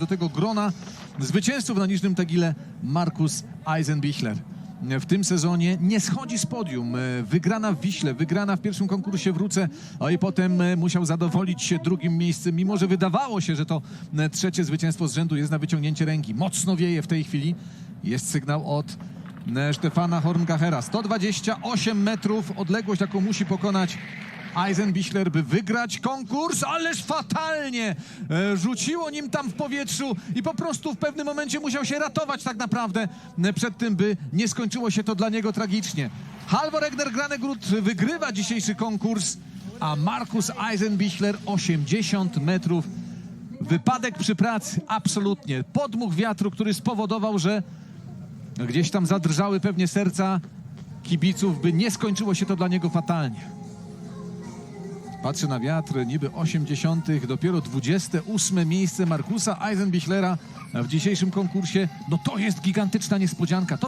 do tego grona zwycięzców na Niżnym Tagile Markus Eisenbichler. W tym sezonie nie schodzi z podium. Wygrana w Wiśle, wygrana w pierwszym konkursie w Ruce, a i potem musiał zadowolić się drugim miejscem, mimo że wydawało się, że to trzecie zwycięstwo z rzędu jest na wyciągnięcie ręki. Mocno wieje w tej chwili. Jest sygnał od Stefana Horngachera. 128 metrów odległość, jaką musi pokonać Eisenbichler, by wygrać konkurs, ależ fatalnie e, rzuciło nim tam w powietrzu i po prostu w pewnym momencie musiał się ratować tak naprawdę e, przed tym, by nie skończyło się to dla niego tragicznie. Halvor Egner Granegród wygrywa dzisiejszy konkurs, a Markus Eisenbichler 80 metrów. Wypadek przy pracy, absolutnie. Podmuch wiatru, który spowodował, że gdzieś tam zadrżały pewnie serca kibiców, by nie skończyło się to dla niego fatalnie. Patrzy na wiatr, niby 80. Dopiero 28 miejsce Markusa Eisenbichlera w dzisiejszym konkursie. No to jest gigantyczna niespodzianka. To